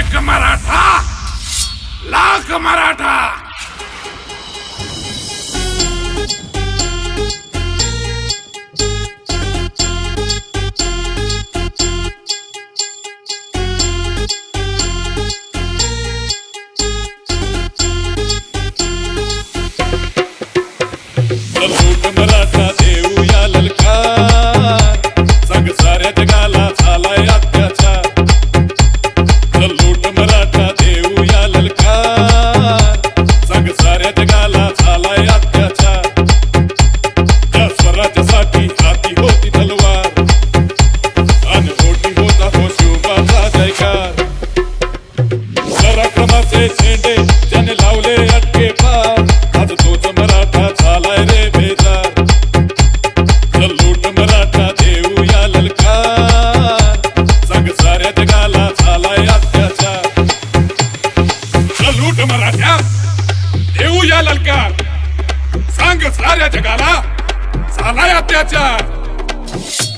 एक मराठा लाख मराठा. मराठा हाती होती तलवार. आणि ओटी होता हो शिवबाचा जयकार. पराक्रमाचे झेंडे ज्याने लावले अटके पार. आज तोच मराठा झालाय रे बेजार. चल लूट मराठा देऊया ललकार. सांग साऱ्या जगाला झालाय अत्याचार. चल मराठा मराठ्या देऊया ललकार. सांग साऱ्या जगाला झालाय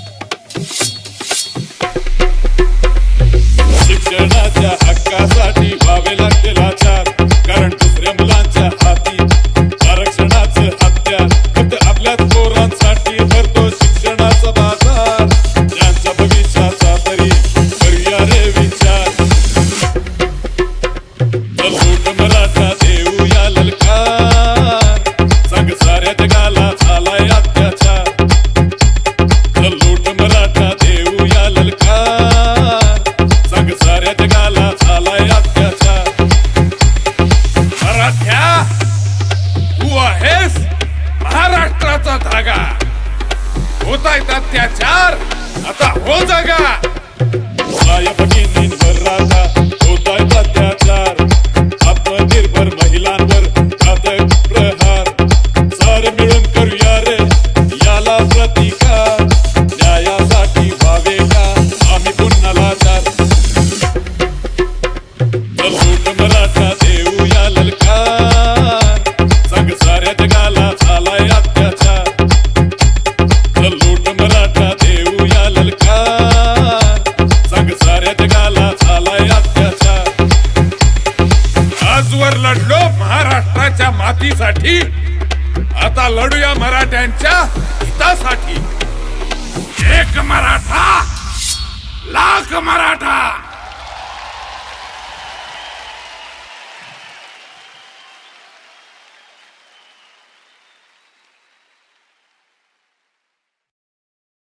अत्याचार आता हो जागा. आजवर लढलो महाराष्ट्राच्या मातीसाठी. आता लढूया मराठ्यांच्या हितासाठी. एक मराठा लाख मराठा.